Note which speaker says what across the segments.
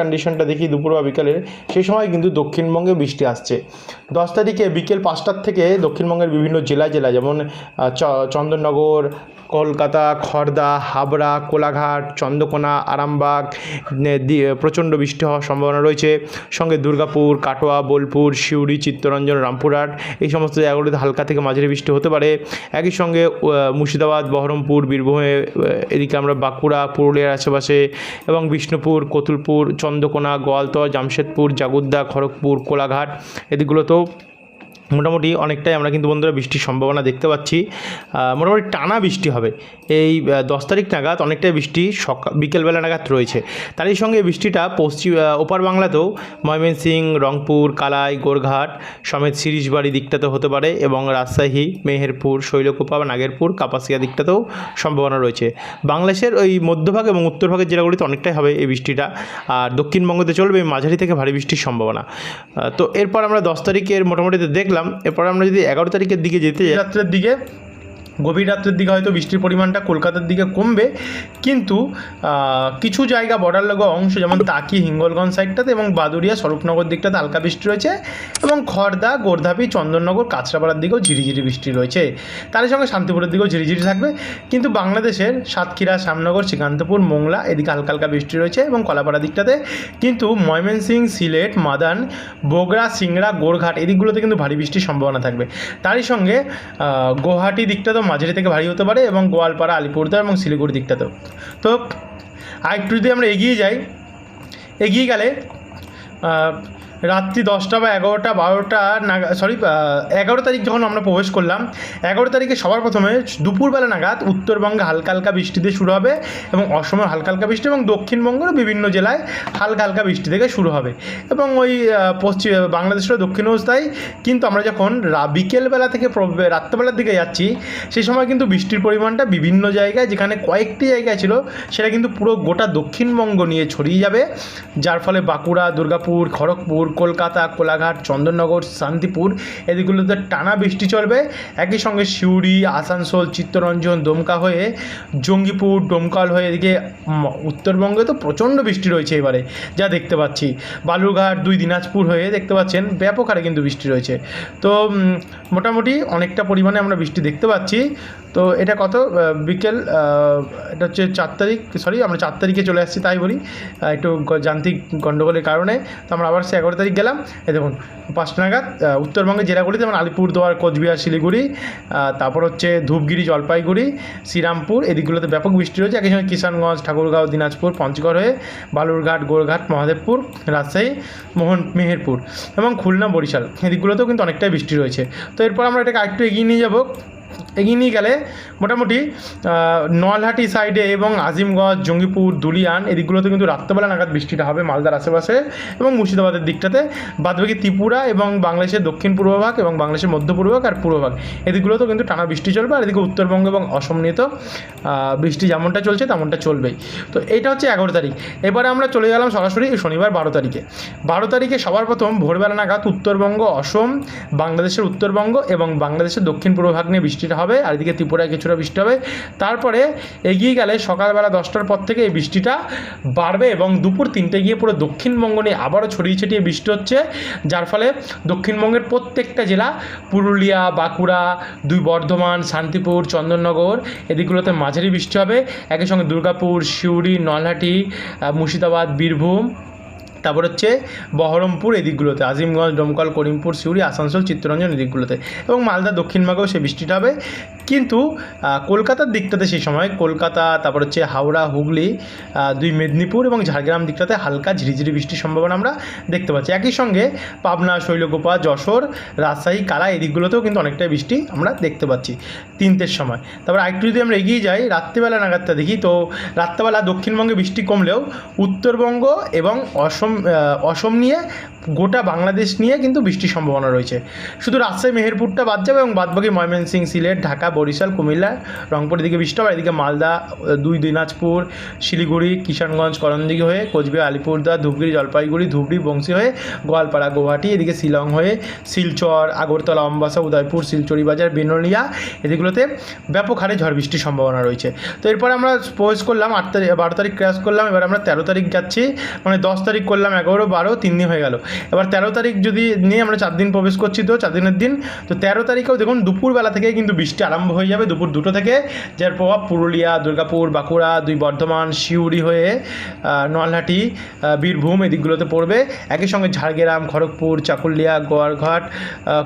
Speaker 1: কন্ডিশনটা দেখি দুপুর বা বিকালের, সেই সময় কিন্তু দক্ষিণবঙ্গে বৃষ্টি আসছে। দশ তারিখে বিকেল পাঁচটার থেকে দক্ষিণবঙ্গের বিভিন্ন জেলা জেলা যেমন চন্দননগর কলকাতা খড়দা হাবড়া, কোলাঘাট, চন্দ্রকোনা, আরামবাগ প্রচণ্ড বৃষ্টি হওয়ার সম্ভাবনা রয়েছে। সঙ্গে দুর্গাপুর, কাটোয়া, বোলপুর, সিউড়ি, চিত্তরঞ্জন, রামপুরহাট এই সমস্ত জায়গাগুলিতে হালকা থেকে মাঝারি বৃষ্টি হতে পারে। একই সঙ্গে মুর্শিদাবাদ, বহরমপুর, বীরভূমে এদিকে আমরা বাঁকুড়া, পুরুলিয়ার আশেপাশে এবং বিষ্ণুপুর, কতুলপুর, চন্দ্রকোনা, গোয়ালতর, জামশেদপুর, জাগুদ্দা, খড়গপুর, কোলাঘাট এদিকগুলোতেও মোটামুটি অনেকটাই আমরা কিন্তু বন্ধুরা বৃষ্টির সম্ভাবনা দেখতে পাচ্ছি। মোটামুটি টানা বৃষ্টি হবে। এই দশ তারিখ নাগাদ অনেকটাই বৃষ্টি সকাল বিকেলবেলা নাগাদ রয়েছে। তারই সঙ্গে বৃষ্টিটা পশ্চিম ওপার বাংলাতেও ময়মনসিং, রংপুর, কালাই, গোরঘাট সমেত সিরিজবাড়ি দিকটাতে হতে পারে এবং রাজশাহী, মেহেরপুর, শৈলকুপা বা নাগেরপুর, কাপাসিয়া দিকটাতেও সম্ভাবনা রয়েছে। বাংলাদেশের ওই মধ্যভাগ এবং উত্তরভাগের জেলাগুলিতে অনেকটাই হবে এই বৃষ্টিটা। আর দক্ষিণবঙ্গতে চলবে মাঝারি থেকে ভারী বৃষ্টির সম্ভাবনা। তো এরপর আমরা দশ তারিখের মোটামুটি দেখলাম এরপর আমরা যদি এগারো তারিখের দিকে যেতে রাত্রের দিকে গভীর রাত্রের দিকে হয়তো বৃষ্টির পরিমাণটা কলকাতার দিকে কমবে, কিন্তু কিছু জায়গা বর্ডার লাগোয়া অংশ যেমন তাকি হিঙ্গলগঞ্জ সাইডটাতে এবং বাদুরিয়া স্বরূপনগর দিকটাতে হালকা বৃষ্টি রয়েছে এবং খড়দা গোর্ধাপি, চন্দননগর, কাঁচরাপাড়ার দিকেও ঝিরিঝিরি বৃষ্টি রয়েছে। তার সঙ্গে শান্তিপুরের দিকেও ঝিরিঝিরি থাকবে, কিন্তু বাংলাদেশের সাতক্ষীরা, শ্যামনগর, শ্রীকান্তপুর, মোংলা এদিকে হালকা হালকা বৃষ্টি রয়েছে এবং কলাপাড়া দিকটাতে কিন্তু ময়মনসিং, সিলেট, মাদান, বগরা, সিংড়া, গোরঘাট এদিকগুলোতে কিন্তু ভারী বৃষ্টির সম্ভাবনা থাকবে। তারই সঙ্গে গুয়াহাটি দিকটাতেও মাঝারি থেকে ভারী হতে পারে এবং গোয়ালপাড়া, আলিপুরদুয়ার এবং শিলিগুড়ি দিকটাতেও। তো আর একটু যদি আমরা এগিয়ে যাই, এগিয়ে গেলে রাত্রি দশটা বা এগারোটা, বারোটা নাগাদ সরি এগারো তারিখ যখন আমরা প্রবেশ করলাম, এগারো তারিখে সবার প্রথমে দুপুরবেলা নাগাদ উত্তরবঙ্গে হালকা হালকা বৃষ্টি দিয়ে শুরু হবে এবং অসমে হালকা হালকা বৃষ্টি এবং দক্ষিণবঙ্গেরও বিভিন্ন জেলায় হালকা হালকা বৃষ্টি থেকে শুরু হবে। এবং ওই পশ্চিম, বাংলাদেশেরও দক্ষিণেও তাই, কিন্তু আমরা যখন বিকেলবেলা থেকে রাত্রেবেলার দিকে যাচ্ছি, সেই সময় কিন্তু বৃষ্টির পরিমাণটা বিভিন্ন জায়গায়, যেখানে কয়েকটি জায়গায় ছিল, সেটা কিন্তু পুরো গোটা দক্ষিণবঙ্গ নিয়ে ছড়িয়ে যাবে। যার ফলে বাঁকুড়া, দুর্গাপুর, খড়গপুর কলকাতা, কোলাঘাট, চন্দননগর, শান্তিপুর, এদিকগুলোতে টানা বৃষ্টি চলবে। একই সঙ্গে সিউড়ি, আসানসোল, চিত্তরঞ্জন, দমকা হয়ে জঙ্গিপুর, ডোমকাল হয়ে এদিকে উত্তরবঙ্গে তো প্রচণ্ড বৃষ্টি রয়েছে এবারে, যা দেখতে পাচ্ছি। বালুরঘাট, দুই দিনাজপুর হয়ে দেখতে পাচ্ছেন, ব্যাপক হারে কিন্তু বৃষ্টি রয়েছে। তো মোটামুটি অনেকটা পরিমাণে আমরা বৃষ্টি দেখতে পাচ্ছি। তো, এটা কত? বিকেল এটা হচ্ছে চার তারিখ সরি আমরা চার তারিখে চলে আসছি, তাই বলি। একটু যান্ত্রিক গণ্ডগোলের কারণে। তো, আমরা আবার সে এগারো তারিখ গেলাম, এই দেখুন পাঁচটা নাগাদ উত্তরবঙ্গের জেলাগুলি যেমন আলিপুরদুয়ার, কোচবিহার, শিলিগুড়ি তারপর হচ্ছে ধূপগিরি, জলপাইগুড়ি, শ্রীরামপুর, এদিকগুলোতে ব্যাপক বৃষ্টি রয়েছে একই সঙ্গে কিষানগঞ্জ, ঠাকুরগাঁও, দিনাজপুর, পঞ্চগড় হয়ে বালুরঘাট, গোরঘাট, মহাদেবপুর, রাজশাহী, মোহন, মেহেরপুর এবং খুলনা, বরিশাল, এদিকগুলোতেও কিন্তু অনেকটাই বৃষ্টি রয়েছে। তো এরপর আমরা এটাকে আরেকটু এগিয়ে নিয়ে যাব। এগিয়ে নিয়ে গেলে মোটামুটি নলহাটি সাইডে এবং আজিমগঞ্জ, জঙ্গিপুর, দুলিয়ান এদিকগুলোতে কিন্তু রাত্রেবেলা নাগাদ বৃষ্টিটা হবে মালদার আশেপাশে এবং মুর্শিদাবাদের দিকটাতে। বাদবাকি ত্রিপুরা এবং বাংলাদেশের দক্ষিণ পূর্ব ভাগ এবং বাংলাদেশের মধ্য পূর্ব ভাগ আর পূর্ব ভাগ। এদিকগুলোতেও কিন্তু টানা বৃষ্টি চলবে আর এদিকে উত্তরবঙ্গ এবং অসম নিয়ে তো বৃষ্টি যেমনটা চলছে তেমনটা চলবেই। তো এটা হচ্ছে এগারো তারিখ। এবারে আমরা চলে গেলাম সরাসরি শনিবার বারো তারিখে। বারো তারিখে সবার প্রথম ভোরবেলা নাগাদ উত্তরবঙ্গ, অসম, বাংলাদেশের উত্তরবঙ্গ এবং বাংলাদেশের দক্ষিণ পূর্ব ভাগ নিয়ে বৃষ্টিটা হবে। আর এদিকে ত্রিপুরায় কিছুটা বৃষ্টি হবে। তারপরে এগিয়ে গেলে সকালবেলা দশটার পর থেকে এই বৃষ্টিটা বাড়বে এবং দুপুর তিনটে গিয়ে পুরো দক্ষিণবঙ্গ নিয়ে আবারও ছড়িয়ে ছিটিয়ে বৃষ্টি হচ্ছে, যার ফলে দক্ষিণবঙ্গের প্রত্যেকটা জেলা, পুরুলিয়া, বাঁকুড়া, দুই বর্ধমান, শান্তিপুর, চন্দননগর, এদিকগুলোতে মাঝারি বৃষ্টি হবে। একই সঙ্গে দুর্গাপুর, সিউড়ি, নলহাটি মুর্শিদাবাদ, বীরভূম তারপর হচ্ছে বহরমপুর এদিকগুলোতে আজিমগঞ্জ ডোমকল করিমপুর, সিউড়ি, আসানসোল, চিত্তরঞ্জন এদিকগুলোতে এবং মালদা দক্ষিণবঙ্গেও সে বৃষ্টিটা হবে। কিন্তু কলকাতার দিকটাতে সেই সময়, কলকাতা, তারপর হচ্ছে হাওড়া, হুগলি দুই মেদিনীপুর এবং ঝাড়গ্রাম দিকটাতে হালকা ঝিরিঝিরি বৃষ্টির সম্ভাবনা আমরা দেখতে পাচ্ছি। একই সঙ্গে পাবনা, শৈলকুপা, যশোর, রাজশাহী কালা এই দিকগুলোতেও কিন্তু অনেকটাই বৃষ্টি আমরা দেখতে পাচ্ছি তিনটের সময়। তারপর আরেকটু যদি আমরা এগিয়ে যাই, রাত্রিবেলা নাগাদটা দেখি, তো রাত্রেবেলা দক্ষিণবঙ্গে বৃষ্টি কমলেও উত্তরবঙ্গ এবং অসম অসম নিয়ে, গোটা বাংলাদেশ নিয়ে কিন্তু বৃষ্টির সম্ভাবনা রয়েছে। শুধু রাজশাহী, মেহেরপুরটা বাদ যাবে এবং বাদবাকি ময়মনসিং, সিলেট, ঢাকা, বরিশাল, কুমিল্লা রংপুর এদিকে বৃষ্টি হবে। এদিকে মালদা দুই দিনাজপুর, শিলিগুড়ি, কিষানগঞ্জ করণদিঘি হয়ে কোচবিহার, আলিপুরদুয়ার ধূপগুড়ি জলপাইগুড়ি, ধুবড়ি, বংশী হয়ে গোয়ালপাড়া, গুয়াহাটি, এদিকে শিলং হয়ে শিলচর, আগরতলা, অম্বাসা, উদয়পুর শিলচরি বাজার বেনলিয়া, এদিকগুলোতে ব্যাপক হারে ঝড় বৃষ্টির সম্ভাবনা রয়েছে। তো এরপরে আমরা প্রবেশ করলাম, আট তারিখ, বারো তারিখ ক্র্যাশ করলাম, এবার আমরা তেরো তারিখ যাচ্ছি। মানে দশ তারিখ করলাম, এগারো বারো, তিন দিন হয়ে গেল। এবার তেরো তারিখ যদি নিয়ে আমরা চার দিন প্রবেশ করছি তো, চার দিনের দিন, তো তেরো তারিখেও দেখুন দুপুরবেলা থেকে কিন্তু বৃষ্টি আরম্ভ হয়ে যাবে, দুপুর দুটো থেকে, যার প্রভাব পুরুলিয়া, দুর্গাপুর, বাঁকুড়া, দুই বর্ধমান সিউড়ি হয়ে নলহাটি বীরভূম এদিকগুলোতে পড়বে। একই সঙ্গে ঝাড়গ্রাম, খড়গপুর, চাকুলিয়া, গোয়ারঘাট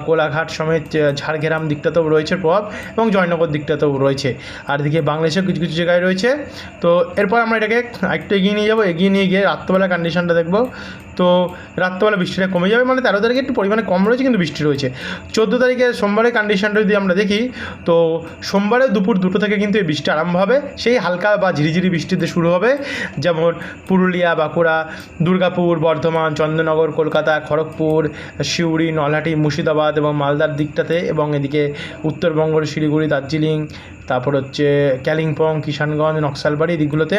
Speaker 1: কোলাঘাট সমেত ঝাড়গ্রাম দিকটাতেও রয়েছে প্রভাব এবং জয়নগর দিকটাতেও রয়েছে। আর এদিকে বাংলাদেশেও কিছু কিছু জায়গায় রয়েছে। তো এরপর আমরা এটাকে একটু এগিয়ে নিয়ে যাব। এগিয়ে নিয়ে গিয়ে রাত্রবেলা কন্ডিশনটা দেখব। তো রাত্রবেলা বৃষ্টিটা কমে যাবে মানে তেরো তারিখে একটু পরিমাণে কম রয়েছে কিন্তু বৃষ্টি রয়েছে। চোদ্দ তারিখে সোমবারের কন্ডিশনটা যদি আমরা দেখি, তো সোমবারে দুপুর দুটো থেকে কিন্তু এই বৃষ্টি আরম্ভ হবে। সেই হালকা বা ঝিরিঝিরি বৃষ্টিতে শুরু হবে। যেমন পুরুলিয়া, বাঁকুড়া, দুর্গাপুর, বর্ধমান, চন্দ্রনগর, কলকাতা, খড়গপুর, সিউড়ি, নলহাটি, মুর্শিদাবাদ এবং মালদার দিকটাতে এবং এদিকে উত্তরবঙ্গের শিলিগুড়ি, দার্জিলিং তারপর হচ্ছে কালিম্পং, কিষানগঞ্জ, নকশালবাড়ি এই দিকগুলোতে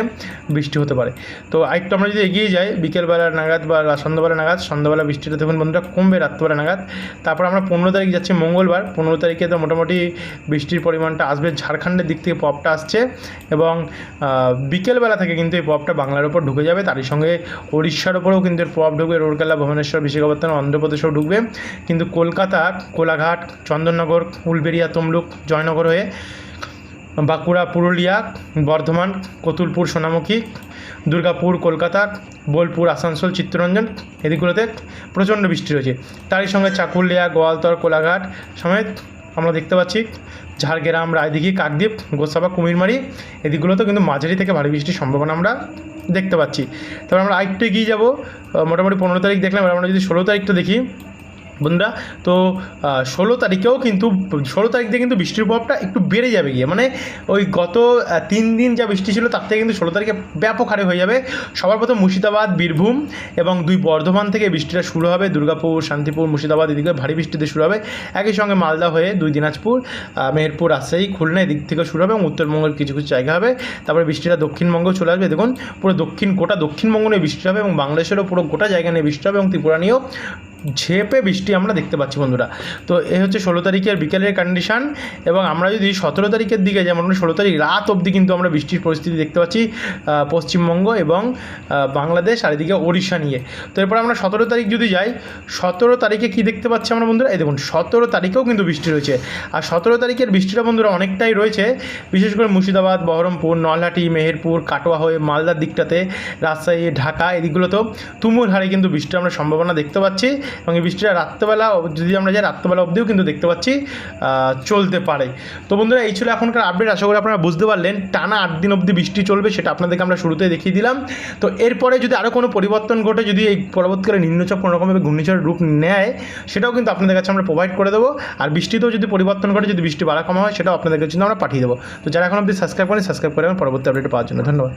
Speaker 1: বৃষ্টি হতে পারে। তো আরেকটু আমরা যদি এগিয়ে যাই, বিকেলবেলা নাগাদ বা সন্ধ্যাবেলা নাগাদ, সন্ধ্যাবেলা বৃষ্টিটা দেখুন বন্ধুরা কমবে রাত্রবেলা নাগাদ। তারপর আমরা পনেরো তারিখ যাচ্ছি মঙ্গলবার। পনেরো তারিখে তো মোটামুটি বৃষ্টির পরিমাণটা আসবে। ঝাড়খণ্ডের দিক থেকে পপটা আসছে এবং বিকেলবেলা থেকে কিন্তু এই পপটা বাংলার ওপর ঢুকে যাবে। তারই সঙ্গে উড়িষ্যার ওপরেও কিন্তু এর ঢুকবে। রোরকেলা ভুবনেশ্বর, বিশাখাপত্তনম, অন্ধ্রপ্রদেশেও ঢুকবে। কিন্তু কলকাতা, কোলাঘাট, চন্দননগর, উলবেড়িয়া, তমলুক, জয়নগর হয়ে বাঁকুড়া, পুরুলিয়া, বর্ধমান, কতুলপুর, সোনামুখী, দুর্গাপুর, কলকাতা, বোলপুর, আসানসোল, চিত্তরঞ্জন এদিকগুলোতে প্রচণ্ড বৃষ্টি রয়েছে তারই সঙ্গে চাকুলিয়া, গোয়ালতর, কোলাঘাট সমেত আমরা দেখতে পাচ্ছি ঝাড়গ্রাম, রায়দিঘি, কাকদ্বীপ, গোসাবা, কুমিরমারি এদিকগুলোতেও কিন্তু মাঝারি থেকে ভারী বৃষ্টির সম্ভাবনা আমরা দেখতে পাচ্ছি। তারপর আমরা আরেকটু এগিয়ে যাব মোটামুটি পনেরো তারিখ দেখলাম আমরা যদি ষোলো তারিখটা দেখি বন্ধুরা, তো ষোলো তারিখেও কিন্তু, ষোলো তারিখ থেকে কিন্তু বৃষ্টির প্রভাবটা একটু বেড়ে যাবে গিয়ে। মানে ওই গত তিন দিন যা বৃষ্টি ছিল, তার থেকে কিন্তু ষোলো তারিখে ব্যাপক হারে হয়ে যাবে। সবার প্রথম মুর্শিদাবাদ, বীরভূম এবং দুই বর্ধমান থেকে বৃষ্টিটা শুরু হবে। দুর্গাপুর, শান্তিপুর, মুর্শিদাবাদ এদিকে ভারী বৃষ্টিতে শুরু হবে। একই সঙ্গে মালদা হয়ে দুই দিনাজপুর মেহেরপুর, রাজশাহী, খুলনা এদিক থেকে শুরু হবে এবং উত্তরবঙ্গের কিছু কিছু জায়গা হবে। তারপরে বৃষ্টিটা দক্ষিণবঙ্গেও চলে আসবে। দেখুন, পুরো দক্ষিণ, গোটা দক্ষিণবঙ্গ নিয়ে বৃষ্টি হবে এবং বাংলাদেশেরও পুরো গোটা জায়গা নিয়ে বৃষ্টি হবে এবং ত্রিপুরা নিয়েও ঝেপে বৃষ্টি আমরা দেখতে পাচ্ছি বন্ধুরা। তো এই হচ্ছে ষোলো তারিখের বিকেলের কন্ডিশন এবং আমরা যদি সতেরো তারিখের দিকে যেমন ষোলো তারিখ রাত অবধি কিন্তু আমরা বৃষ্টির পরিস্থিতি দেখতে পাচ্ছি পশ্চিমবঙ্গ এবং বাংলাদেশ আর এদিকে ওড়িশা নিয়ে। তো এরপর আমরা সতেরো তারিখ যদি যাই, সতেরো তারিখে কি দেখতে পাচ্ছি আমরা বন্ধুরা? এই দেখুন, সতেরো তারিখেও কিন্তু বৃষ্টি রয়েছে। আর সতেরো তারিখের বৃষ্টিটা বন্ধুরা অনেকটাই রয়েছে। বিশেষ করে মুর্শিদাবাদ, বহরমপুর, নলহাটি, মেহেরপুর, কাটোয়া হয়ে মালদার দিকটাতে, রাজশাহী, ঢাকা, এদিকগুলোতেও তুমুল হারে কিন্তু বৃষ্টির আমরা সম্ভাবনা দেখতে পাচ্ছি। এবং এই বৃষ্টিটা রাত্রেবেলা যদি আমরা যাই রাত্রেবেলা অবধিও কিন্তু দেখতে পাচ্ছি চলতে পারে। তো বন্ধুরা, এই ছিল এখনকার আপডেট আশা করি আপনারা বুঝতে পারলেন, টানা আট দিন অবধি বৃষ্টি চলবে সেটা আপনাদেরকে আমরা শুরুতেই দেখিয়ে দিলাম। তো এরপরে যদি আরও কোনো পরিবর্তন ঘটে, যদি এই পরবর্তীকালে নিম্নচাপ কোনো রকমভাবে ঘূর্ণিঝড়ের রূপ নেয়, সেটাও কিন্তু আপনাদের কাছে আমরা প্রোভাইড করে দেবো। আর বৃষ্টিতেও যদি পরিবর্তন ঘটে, যদি বৃষ্টি বাড়া কমা হয়, সেটাও আপনাদের কাছে কিন্তু আমরা পাঠিয়ে দেবো। তো যারা এখন অবধি সাবস্ক্রাইব করেন সাবস্ক্রাইব করে পরবর্তী আপডেট পাওয়ার জন্য ধন্যবাদ।